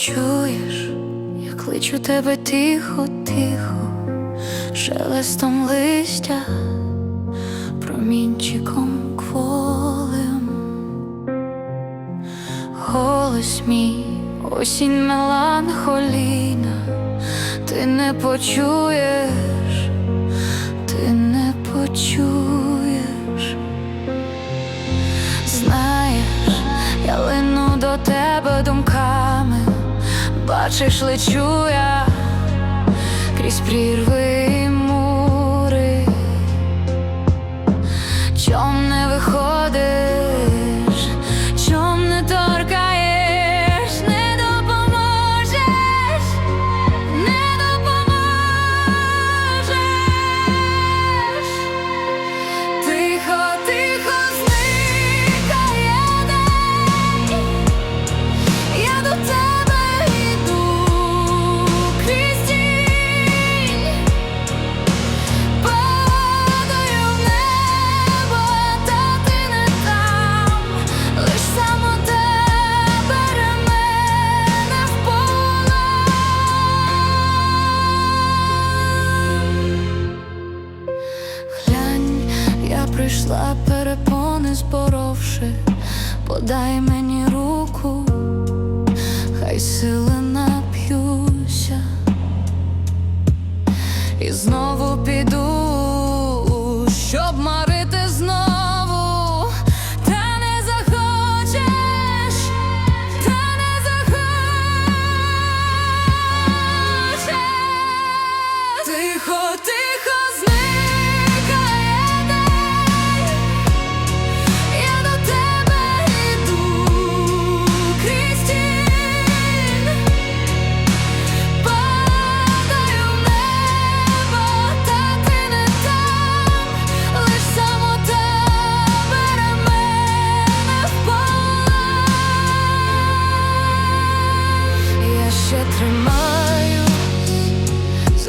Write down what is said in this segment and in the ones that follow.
Чуєш, я кличу тебе тихо, тихо, шелестом листя, промінчиком кволим. Голос мій, осінь меланхолійна, ти не почуєш, бачиш, лечу я крізь прірви мури, чом прийшла перепони зборовши, подай мені руку, хай сили нап'юся, і знову піду, щоб марити знову, та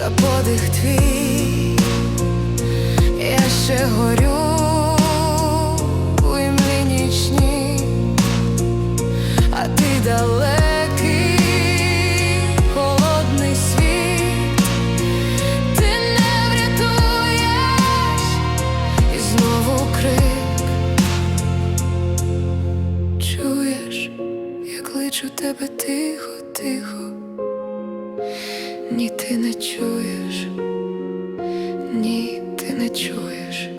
за подих твій, я ще горю у імлі нічні, а ти далекий, холодний світ, ти не врятуєш і знову крик. Чуєш, я кличу тебе тихо, тихо. Ні, ти не чуєш, ні, ти не чуєш.